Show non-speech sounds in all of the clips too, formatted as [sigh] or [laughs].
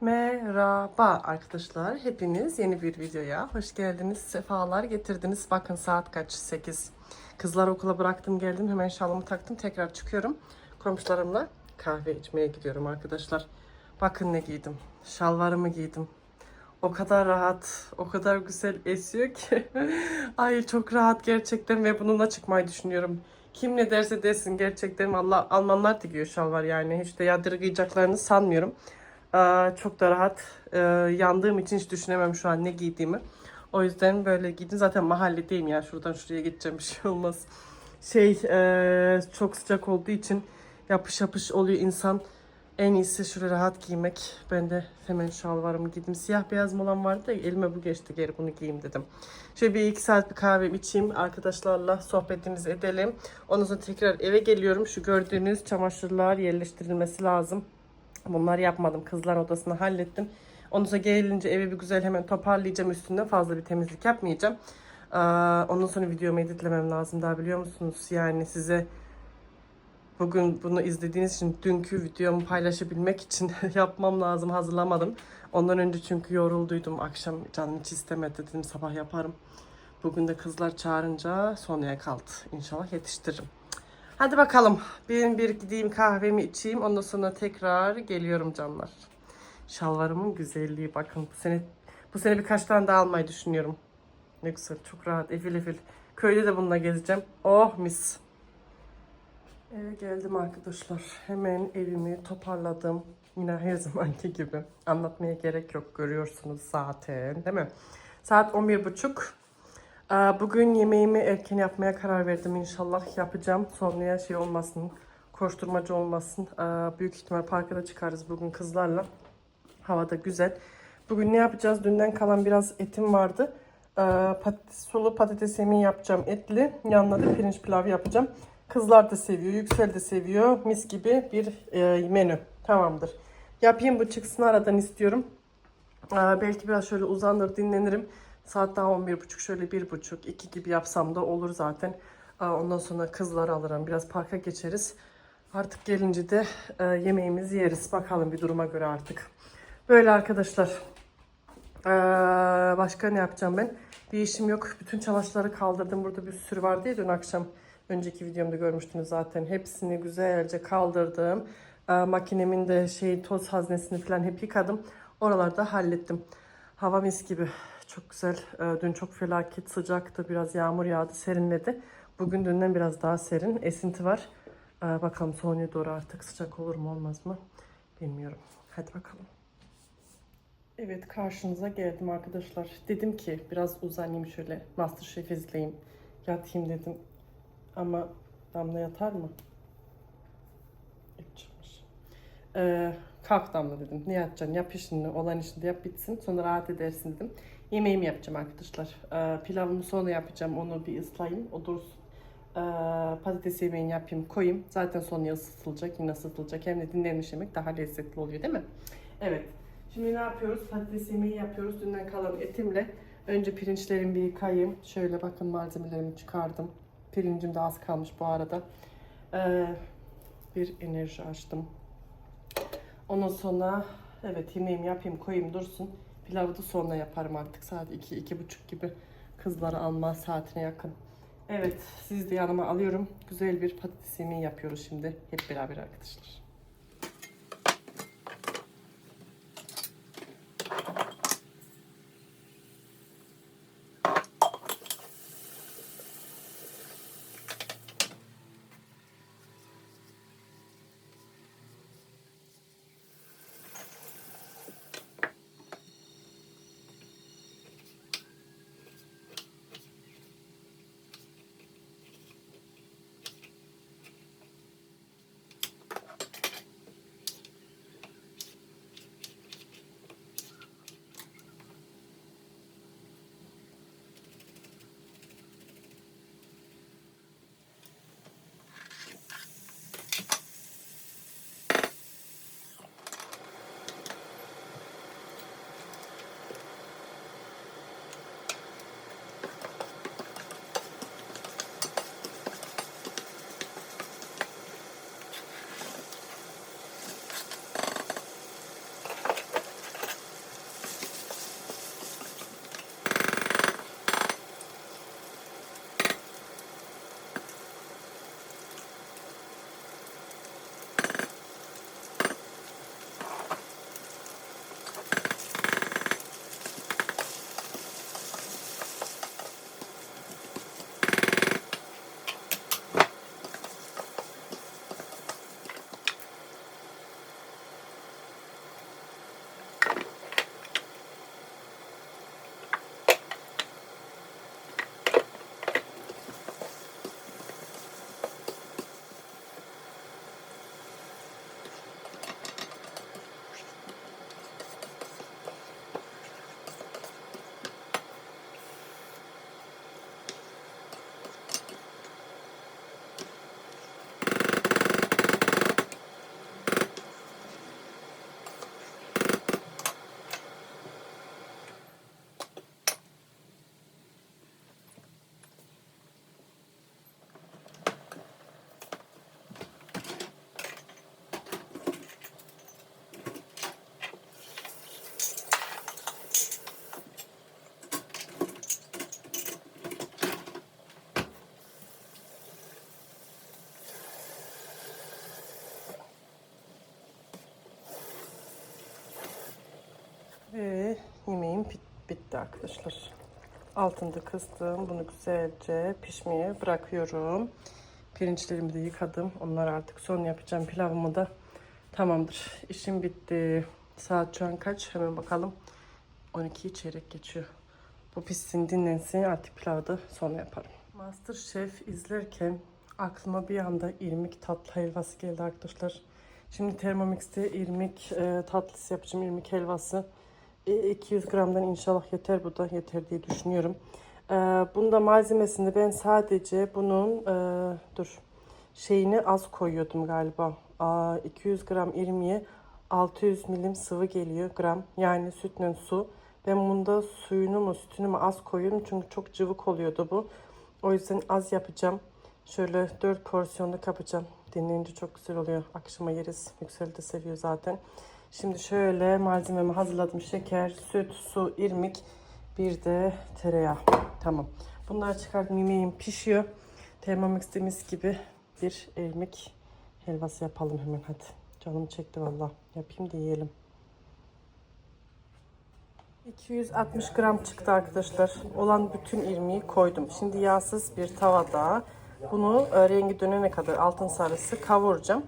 Merhaba arkadaşlar. Hepiniz yeni bir videoya hoş geldiniz. Sefalar getirdiniz. Bakın saat kaç? 8. Kızlar okula bıraktım geldim. Hemen şalımı taktım. Tekrar çıkıyorum. Komşularımla kahve içmeye gidiyorum arkadaşlar. Bakın ne giydim. Şalvarımı giydim. O kadar rahat, o kadar güzel esiyor ki. [laughs] Ay çok rahat gerçekten ve bununla çıkmayı düşünüyorum. Kim ne derse desin gerçekten Allah Almanlar da giyiyor şalvar yani. Hiç de yadırgayacaklarını sanmıyorum. Çok da rahat. Ee, yandığım için hiç düşünemem şu an ne giydiğimi. O yüzden böyle giydim. Zaten mahalledeyim ya. Şuradan şuraya gideceğim bir şey olmaz. Şey e, çok sıcak olduğu için yapış yapış oluyor insan. En iyisi şöyle rahat giymek. Ben de hemen şalvarımı giydim. Siyah beyaz molam vardı da elime bu geçti. Geri bunu giyeyim dedim. Şöyle bir iki saat bir kahve içeyim. Arkadaşlarla sohbetimizi edelim. Ondan sonra tekrar eve geliyorum. Şu gördüğünüz çamaşırlar yerleştirilmesi lazım. Bunları yapmadım. Kızlar odasını hallettim. Sonra gelince evi bir güzel hemen toparlayacağım. Üstünden fazla bir temizlik yapmayacağım. Ee, ondan sonra videomu editlemem lazım daha biliyor musunuz? Yani size bugün bunu izlediğiniz için dünkü videomu paylaşabilmek için [laughs] yapmam lazım. Hazırlamadım. Ondan önce çünkü yorulduydum. Akşam canım hiç istemedi dedim sabah yaparım. Bugün de kızlar çağırınca sonraya kaldı. İnşallah yetiştiririm. Hadi bakalım. Bir bir gideyim kahvemi içeyim. Ondan sonra tekrar geliyorum canlar. Şalvarımın güzelliği bakın. Bu sene bu sene birkaç tane daha almayı düşünüyorum. Ne güzel, çok rahat, efil efil. Köyde de bununla gezeceğim. Oh mis. Eve geldim arkadaşlar. Hemen evimi toparladım. Yine her zamanki gibi. Anlatmaya gerek yok. Görüyorsunuz zaten değil mi? Saat 11.30. Bugün yemeğimi erken yapmaya karar verdim inşallah yapacağım. Sonraya şey olmasın, koşturmacı olmasın. Büyük ihtimal parka da çıkarız bugün kızlarla. Hava da güzel. Bugün ne yapacağız? Dünden kalan biraz etim vardı. Patates, sulu patates yemeği yapacağım etli. Yanına da pirinç pilavı yapacağım. Kızlar da seviyor, Yüksel de seviyor. Mis gibi bir e, menü. Tamamdır. Yapayım bu çıksın aradan istiyorum. Belki biraz şöyle uzanır dinlenirim. Saat daha 11.30 şöyle 1.30 2 gibi yapsam da olur zaten. Ondan sonra kızları alırım. Biraz parka geçeriz. Artık gelince de e, yemeğimizi yeriz. Bakalım bir duruma göre artık. Böyle arkadaşlar. Ee, başka ne yapacağım ben? Bir işim yok. Bütün çamaşırları kaldırdım. Burada bir sürü vardı ya dün akşam. Önceki videomda görmüştünüz zaten. Hepsini güzelce kaldırdım. Ee, makinemin de şey toz haznesini falan hep yıkadım. Oralarda hallettim. Hava mis gibi. Çok güzel. Ee, dün çok felaket sıcaktı. Biraz yağmur yağdı. Serinledi. Bugün dünden biraz daha serin. Esinti var. Ee, bakalım sonuna doğru artık sıcak olur mu olmaz mı? Bilmiyorum. Hadi bakalım. Evet karşınıza geldim arkadaşlar. Dedim ki biraz uzanayım şöyle Masterchef izleyeyim. Yatayım dedim. Ama Damla yatar mı? Yok çıkmış. Ee, kalk Damla dedim. Ne yatacaksın? Yap işini, olan işini yap bitsin. Sonra rahat edersin dedim. Yemeğimi yapacağım arkadaşlar. Ee, pilavımı sonra yapacağım. Onu bir ıslayayım. O dursun. Ee, patates yemeğini yapayım, koyayım. Zaten sonra ısıtılacak, yine ısıtılacak. Hem de dinlenmiş yemek daha lezzetli oluyor değil mi? Evet. Şimdi ne yapıyoruz? Patates yemeği yapıyoruz. Dünden kalan etimle. Önce pirinçlerimi bir yıkayayım. Şöyle bakın malzemelerimi çıkardım. Pirincim de az kalmış bu arada. Ee, bir enerji açtım. Ondan sonra evet yemeğimi yapayım koyayım dursun. Pilavı da sonra yaparım artık. Saat 2 iki, buçuk gibi kızları alma saatine yakın. Evet siz de yanıma alıyorum. Güzel bir patates yemeği yapıyoruz şimdi. Hep beraber arkadaşlar. Bitti arkadaşlar. Altında kıstım. Bunu güzelce pişmeye bırakıyorum. Pirinçlerimi de yıkadım. Onları artık son yapacağım. Pilavımı da tamamdır. İşim bitti. Saat şu an kaç? Hemen bakalım. 12'yi çeyrek geçiyor. Bu pişsin dinlensin artık pilavı da sonra yaparım. Masterchef izlerken aklıma bir anda irmik tatlı helvası geldi arkadaşlar. Şimdi Thermomix'te irmik e, tatlısı yapacağım. irmik helvası. E, 200 gramdan inşallah yeter bu da yeter diye düşünüyorum. E, bunda malzemesini ben sadece bunun e, dur şeyini az koyuyordum galiba. Aa, 200 gram irmiğe 600 milim sıvı geliyor gram. Yani sütle su. Ben bunda suyunu mu sütünü mü az koyuyorum çünkü çok cıvık oluyordu bu. O yüzden az yapacağım. Şöyle 4 porsiyonluk yapacağım. Dinleyince çok güzel oluyor. Akşama yeriz. Yüksel de seviyor zaten. Şimdi şöyle malzememi hazırladım. Şeker, süt, su, irmik, bir de tereyağı. Tamam. Bunları çıkardım. Yemeğim pişiyor. Thermomix'te mis gibi bir irmik helvası yapalım hemen hadi. Canım çekti valla. Yapayım da yiyelim. 260 gram çıktı arkadaşlar. Olan bütün irmiği koydum. Şimdi yağsız bir tavada bunu e, rengi dönene kadar altın sarısı kavuracağım.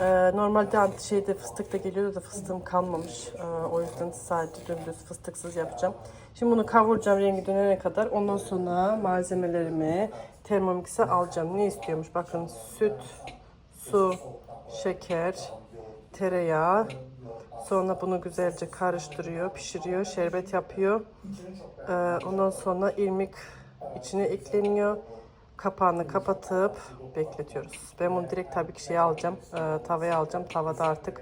E, normalde anti şeyde fıstık da geliyordu da fıstığım kalmamış. E, o yüzden sadece dümdüz fıstıksız yapacağım. Şimdi bunu kavuracağım rengi dönene kadar. Ondan sonra malzemelerimi Thermomix'e alacağım. Ne istiyormuş? Bakın süt, su, şeker, tereyağı, Sonra bunu güzelce karıştırıyor, pişiriyor, şerbet yapıyor. Ee, ondan sonra irmik içine ekleniyor. Kapağını kapatıp bekletiyoruz. Ben bunu direkt tabii ki şeye alacağım, e, tavaya alacağım. Tavada artık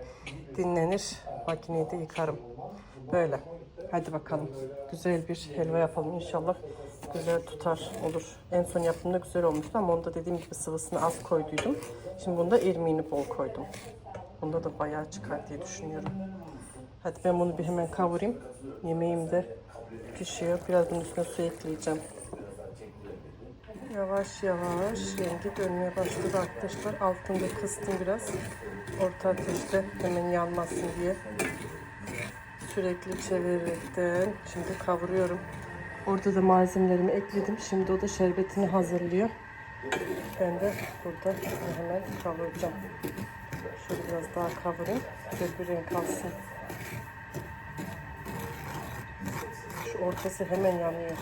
dinlenir. Makineyi de yıkarım. Böyle. Hadi bakalım. Güzel bir helva yapalım inşallah. Güzel tutar olur. En son yaptığımda güzel olmuştu ama onda dediğim gibi sıvısını az koyduydum. Şimdi bunda irmiğini bol koydum. Bunda da bayağı çıkar diye düşünüyorum. Hadi ben bunu bir hemen kavurayım. Yemeğim de pişiyor. Biraz bunun üstüne su ekleyeceğim. Yavaş yavaş rengi dönmeye başladı arkadaşlar. Altında kıstım biraz. Orta ateşte hemen yanmasın diye. Sürekli çevirirken şimdi kavuruyorum. Orada da malzemelerimi ekledim. Şimdi o da şerbetini hazırlıyor. Ben de burada hemen kavuracağım. Şöyle biraz daha kavurayım. Güzel bir renk alsın. Şu ortası hemen yanıyor.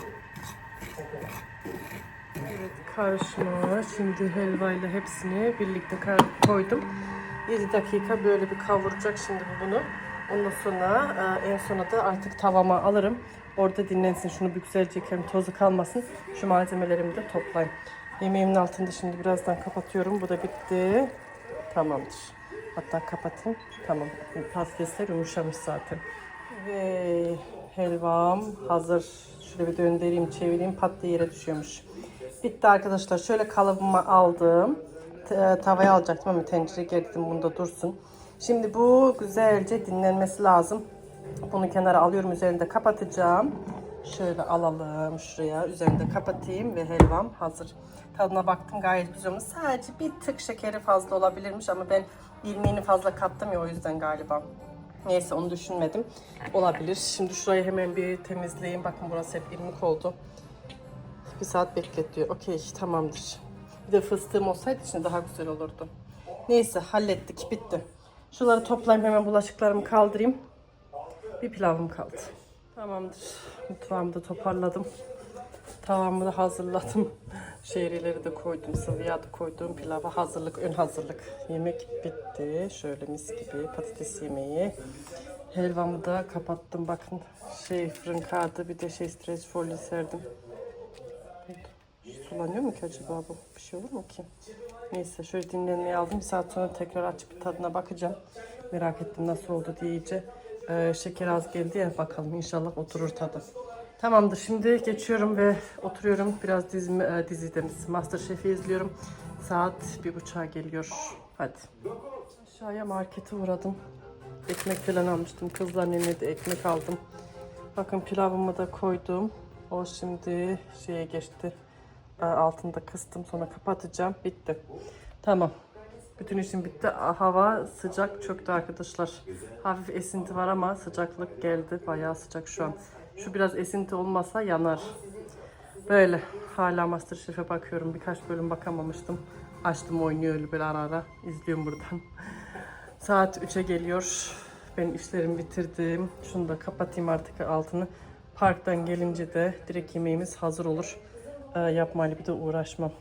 Evet karışma. Şimdi helvayla hepsini birlikte koydum. 7 dakika böyle bir kavuracak şimdi bu bunu. Ondan sonra e, en sona da artık tavama alırım. Orada dinlensin. Şunu bir güzelce yıkayayım. Tozu kalmasın. Şu malzemelerimi de toplayayım. Yemeğimin altında şimdi birazdan kapatıyorum. Bu da bitti. Tamamdır. Hatta kapatayım. Tamam. Patatesler yumuşamış zaten. Ve helvam hazır. Şöyle bir döndüreyim, çevireyim. Pat diye yere düşüyormuş. Bitti arkadaşlar. Şöyle kalıbıma aldım. T- tavaya alacaktım ama tencereye gerdim. Bunda dursun. Şimdi bu güzelce dinlenmesi lazım. Bunu kenara alıyorum. Üzerinde kapatacağım. Şöyle alalım şuraya. Üzerinde kapatayım ve helvam hazır. Tadına baktım gayet güzel olmuş. Sadece bir tık şekeri fazla olabilirmiş ama ben ilmeğini fazla kattım ya o yüzden galiba. Neyse onu düşünmedim. Olabilir. Şimdi şurayı hemen bir temizleyeyim. Bakın burası hep irmik oldu. Bir saat bekletiyor. Okey tamamdır. Bir de fıstığım olsaydı içinde daha güzel olurdu. Neyse hallettik bitti. Şuları toplayayım hemen bulaşıklarımı kaldırayım. Bir pilavım kaldı. Tamamdır. Mutfağımı da toparladım. Tavamı da hazırladım. Şehrileri de koydum. Sıvı yağ da koydum. Pilava hazırlık, ön hazırlık. Yemek bitti. Şöyle mis gibi patates yemeği. Helvamı da kapattım. Bakın şey fırın kağıdı bir de şey streç folyo serdim. Sulanıyor mu ki acaba bu? Bir şey olur mu ki? Neyse şöyle dinlenmeye aldım. Bir saat sonra tekrar açıp tadına bakacağım. Merak ettim nasıl oldu diye iyice. Ee, şeker az geldi ya bakalım inşallah oturur tadı. Tamamdır şimdi geçiyorum ve oturuyorum. Biraz dizimi, e, dizi demiş. Masterchef'i izliyorum. Saat bir buçuğa geliyor. Hadi. Aşağıya markete uğradım. Ekmek falan almıştım. Kızların eline de ekmek aldım. Bakın pilavımı da koydum. O şimdi şeye geçti. Altında kıstım sonra kapatacağım. Bitti. Tamam. Bütün işim bitti. Hava sıcak çöktü arkadaşlar. Hafif esinti var ama sıcaklık geldi. Bayağı sıcak şu an. Şu biraz esinti olmasa yanar. Böyle hala Masterchef'e bakıyorum. Birkaç bölüm bakamamıştım. Açtım oynuyor öyle böyle ara ara. İzliyorum buradan. Saat 3'e geliyor. Ben işlerimi bitirdim. Şunu da kapatayım artık altını. Parktan gelince de direkt yemeğimiz hazır olur. Ee, yapmayla bir de uğraşmam.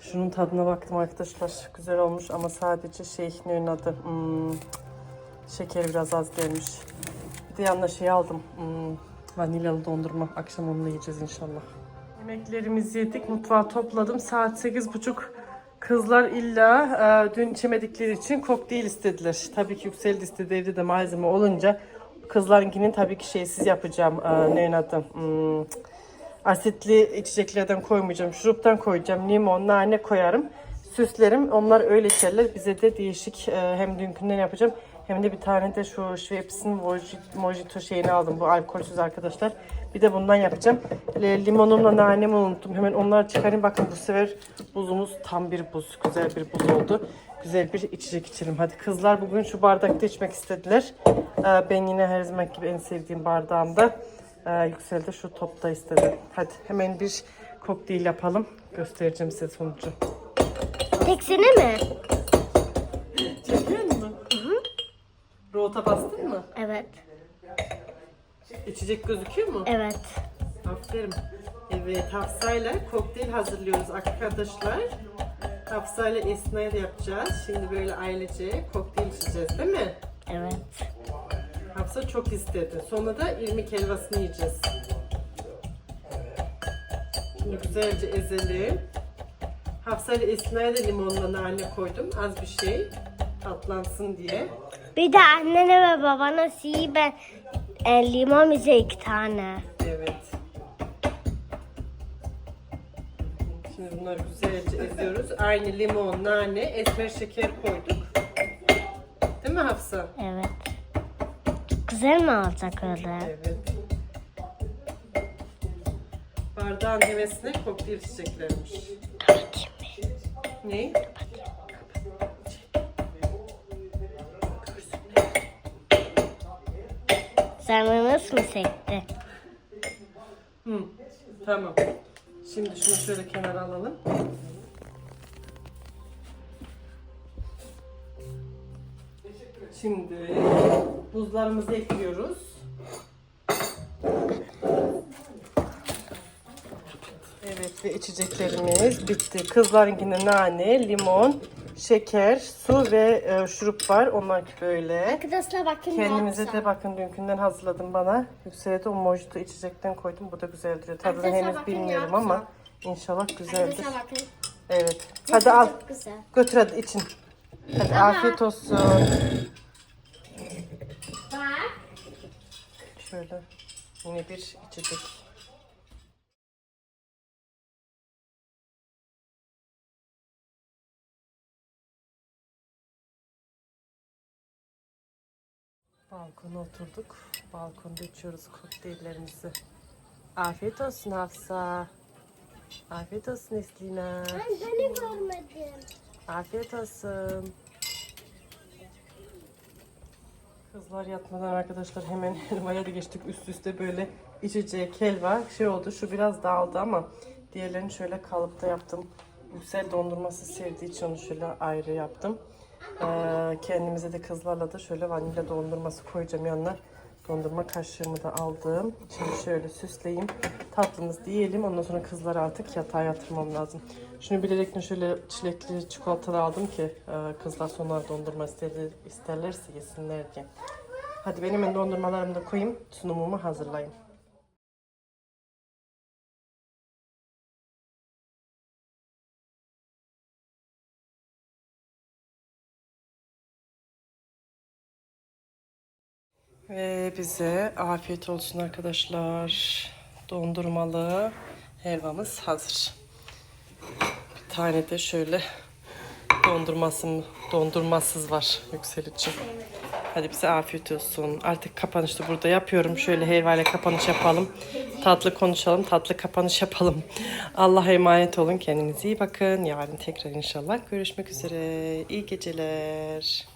Şunun tadına baktım arkadaşlar. Güzel olmuş ama sadece şey ne onun adı? Hmm, şekeri biraz az gelmiş. Bir de yanına şey aldım. Hmm, vanilyalı dondurma. Akşam onu da yiyeceğiz inşallah. Yemeklerimizi yedik. Mutfağı topladım. Saat 8.30. Kızlar illa e, dün içemedikleri için kokteyl istediler. Tabii ki Yüksel de istedi evde de malzeme olunca kızlarınkinin tabii ki şeysiz yapacağım. E, ne onun adı? Hmm, asitli içeceklerden koymayacağım. Şuruptan koyacağım. Limon, nane koyarım. Süslerim. Onlar öyle içerler. Bize de değişik e, hem dünkünden yapacağım hem de bir tane de şu Schweppes'in moji- mojito şeyini aldım. Bu alkolsüz arkadaşlar. Bir de bundan yapacağım. E, Limonumla nanemi unuttum. Hemen onları çıkarayım. Bakın bu sefer buzumuz tam bir buz. Güzel bir buz oldu. Güzel bir içecek içelim. Hadi kızlar bugün şu bardakta içmek istediler. E, Ben yine her zaman gibi en sevdiğim bardağımda. Ee, Yüksel de şu topta istedi. Hadi hemen bir kokteyl yapalım. Göstereceğim size sonucu. Teksine mi? Çekiyor musun? Rota bastın mı? Evet. İçecek gözüküyor mu? Evet. Aferin. Evet Hafsa'yla kokteyl hazırlıyoruz arkadaşlar. Hafsa'yla Esna'ya da yapacağız. Şimdi böyle ailece kokteyl içeceğiz değil mi? Evet. Hafsa çok istedi. Sonra da irmik helvasını yiyeceğiz. Şimdi güzelce ezelim. Hafsa ile Esna'ya da limonla nane koydum. Az bir şey tatlansın diye. Bir de annene ve babana siyi ben e, limon bize iki tane. Evet. Şimdi bunları güzelce eziyoruz. Aynı limon, nane, esmer şeker koyduk. Değil mi Hafsa? Evet. Güzel mi olacak öyle? Evet. Bardağın hevesine kokteyl içeceklermiş. Ne? Canınız mı sekti? Hı, tamam. Şimdi şunu şöyle kenara alalım. Şimdi buzlarımızı ekliyoruz. Evet ve içeceklerimiz bitti. Kızlarınkinde nane, limon, şeker, su ve e, şurup var. Onlar böyle. Arkadaşlar bakın Kendimize de bakın dünkünden hazırladım bana. Yüksel'e de o mojito içecekten koydum. Bu da güzel duruyor. Tadını Arkadaşlar henüz bakın bilmiyorum yapsam. ama inşallah güzeldir. bakın. Evet. Hadi al. Çok güzel. Götür hadi için. Hadi afiyet olsun. Bak. Şöyle yine bir içecek. Balkona oturduk. Balkonda içiyoruz kokteyllerimizi. Afiyet olsun Hafsa. Afiyet olsun Eslina. Ben seni görmedim. Afiyet olsun. Kızlar yatmadan arkadaşlar hemen [laughs] helvaya da geçtik. Üst üste böyle içecek helva şey oldu. Şu biraz dağıldı ama diğerlerini şöyle kalıpta yaptım. Yüksel dondurması sevdiği için onu şöyle ayrı yaptım. Ee, kendimize de kızlarla da şöyle vanilya dondurması koyacağım yanına. Dondurma kaşığımı da aldım. Şimdi şöyle süsleyeyim. Tatlımız diyelim. Ondan sonra kızları artık yatağa yatırmam lazım. Şunu bilerekten şöyle çilekli çikolatalı aldım ki e, kızlar sonra dondurma isterler, isterlerse yesinler diye. Hadi benim hemen dondurmalarımı da koyayım. Sunumumu hazırlayayım. Ve bize afiyet olsun arkadaşlar. Dondurmalı helvamız hazır. Bir tane de şöyle dondurması dondurmasız var Yüksel için. Hadi bize afiyet olsun. Artık kapanışı burada yapıyorum. Şöyle helvayla kapanış yapalım. Tatlı konuşalım, tatlı kapanış yapalım. Allah'a emanet olun. Kendinize iyi bakın. Yarın tekrar inşallah görüşmek üzere. İyi geceler.